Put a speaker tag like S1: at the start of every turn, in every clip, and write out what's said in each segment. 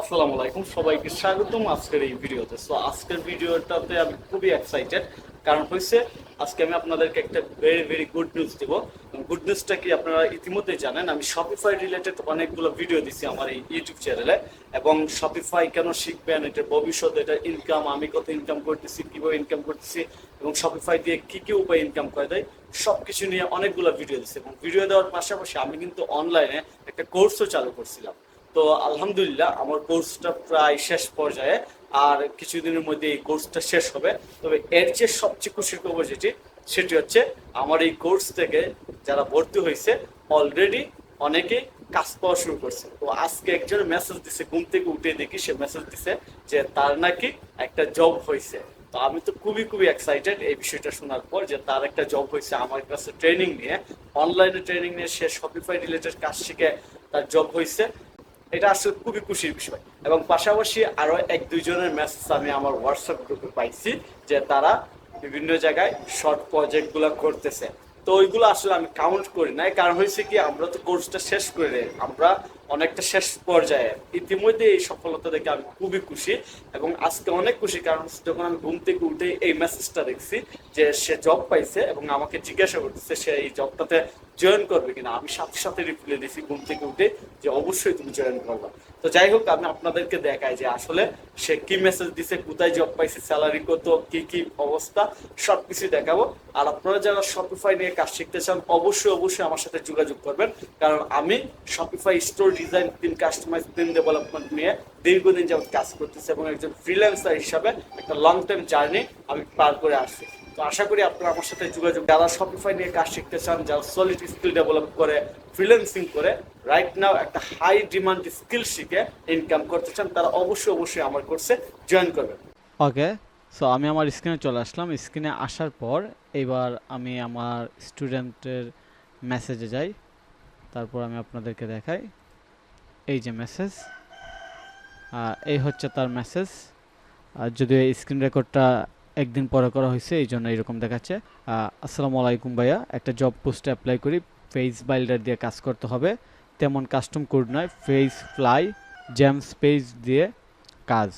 S1: আসসালামু আলাইকুম, সবাইকে স্বাগতম আজকের এই ভিডিওতে। সো আজকের ভিডিওটাতে আমি খুবই এক্সাইটেড কারণ হয়েছে আজকে আমি আপনাদেরকে একটা ভেরি ভেরি গুড নিউজ দিব। গুড নিউজটা কি আপনারা ইতিমধ্যে জানেন, আমি শপিফাই রিলেটেড অনেকগুলো ভিডিও দিছি আমার এই ইউটিউব চ্যানেলে এবং শপিফাই কেন শিখবেন, এটা ভবিষ্যৎ এটা ইনকাম আমি কত ইনকাম করতেছি, কীভাবে ইনকাম করতেছি, এবং শপিফাই দিয়ে কি কি উপায় ইনকাম করে দেয় সব কিছু নিয়ে অনেকগুলো ভিডিও দিচ্ছি এবং ভিডিও দেওয়ার পাশাপাশি আমি কিন্তু অনলাইনে একটা কোর্সও চালু করছিলাম। তো আলহামদুলিল্লাহ, আমার কোর্সটা প্রায় শেষ পর্যায়ে, আর কিছুদিনের মধ্যে এই কোর্সটা শেষ হবে। তবে এর যে সবচেয়ে খুশির খবর যেটি, সেটি হচ্ছে আমার এই কোর্স থেকে যারা ভর্তি হয়েছে অলরেডি অনেকে কাজ পাওয়া শুরু করছে। তো আজকে একজন মেসেজ দিছে, ঘুম থেকে উঠে দেখি সে মেসেজ দিছে যে তার নাকি একটা জব হয়েছে। তো আমি তো খুবই খুবই এক্সাইটেড এই বিষয়টা শোনার পর যে তার একটা জব হয়েছে আমার কাছে ট্রেনিং নিয়ে। অনলাইনে ট্রেনিং নিয়ে সে শপিফাই রিলেটেড কাজ শিখে তার জব হয়েছে। এটা আসলে খুবই খুশির বিষয়। এবং পাশাপাশি আরও এক দুইজনের মেসেজ আমি আমার হোয়াটসঅ্যাপ গ্রুপে পাইছি যে তারা বিভিন্ন জায়গায় শর্ট প্রজেক্টগুলো করতেছে। তো ওইগুলো আসলে আমি কাউন্ট করি না কারণ হয়েছে কি, আমরা তো কোর্সটা শেষ করে আমরা অনেকটা শেষ পর্যায়ে। ইতিমধ্যে এই সফলতা দেখে আমি খুবই খুশি এবং আজকে অনেক খুশি, কারণ যখন আমি ঘুম থেকে উঠে এই মেসেজটা দেখছি যে সে জব পাইছে এবং আমাকে জিজ্ঞাসা করতেছে সে এই জবটাতে জয়েন করবে কিনা, আমি সাথে সাথে রিপ্লাই দিছি ঘুম থেকে উঠে যে অবশ্যই তুমি জয়েন করবা। তো যাই হোক, আমি আপনাদেরকে দেখাই যে আসলে সে কি মেসেজ দিছে, কোথায় জব পাইছে স্যালারি কত, কি কি অবস্থা সবকিছু দেখাবো। আর আপনারা যারা শপিফাই নিয়ে কাজ শিখতে চান, অবশ্যই অবশ্যই আমার সাথে যোগাযোগ করবেন, কারণ আমি শপিফাই স্টোর ডিজাইন তিন কাস্টমাইজ তিন ডেভেলপমেন্ট নিয়ে দীর্ঘদিন যাবত কাজ করতেছি এবং একজন ফ্রিল্যান্সার হিসাবে একটা লং টাইম জার্নি আমি পার করে আসছি। তো আশা করি আপনারা আমার সাথে যোগাযোগ, যারা শপিফাই নিয়ে কাজ শিখতে চান, যারা সলিড স্কিল ডেভেলপ করে ফ্রিল্যান্সিং করে রাইট নাও একটা হাই ডিমান্ড স্কিল শিখে ইনকাম করতে চান, তারা অবশ্যই অবশ্যই আমার কোর্সে জয়েন করবেন।
S2: ওকে সো আমি আমার স্ক্রিনে চলে আসলাম। স্ক্রিনে আসার পর এবার আমি আমার স্টুডেন্টের মেসেজে যাই। তারপর আমি আপনাদেরকে দেখাই। এই যে মেসেজ এই হচ্ছে তার মেসেজ যদিও এই স্ক্রিন রেকর্ডটা একদিন পরে করা হয়েছে, এই জন্য এরকম দেখাচ্ছে। আসসালামু আলাইকুম ভাইয়া, একটা জব পোস্টে অ্যাপ্লাই করি ফেস বাইল্ডার দিয়ে কাজ করতে হবে। তেমন কাস্টম কোড নয় ফেস ফ্লাই জেমস পেজ দিয়ে কাজ।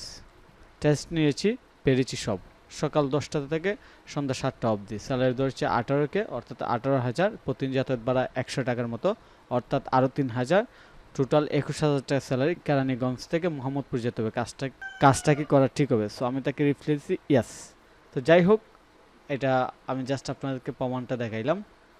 S2: টেস্ট নিয়েছি, পেরেছি সব। সকাল দশটা থেকে সন্ধ্যা সাতটা অবধি। স্যালারি ধরেছে আঠারোকে অর্থাৎ আঠারো হাজার প্রতি যাতায়াত ভাড়া একশো টাকার মতো, অর্থাৎ আরও তিন হাজার। টোটাল একুশ হাজার টাকা স্যালারি কেরানীগঞ্জ থেকে মোহাম্মদপুর যেতে হবে। কাজটা কাজটা কি করা ঠিক হবে? সো আমি তাকে রিপ্লাই দিচ্ছি ইয়াস তো যাই হোক, এটা আমি জাস্ট আপনাদেরকে প্রমাণটা দেখাইলাম।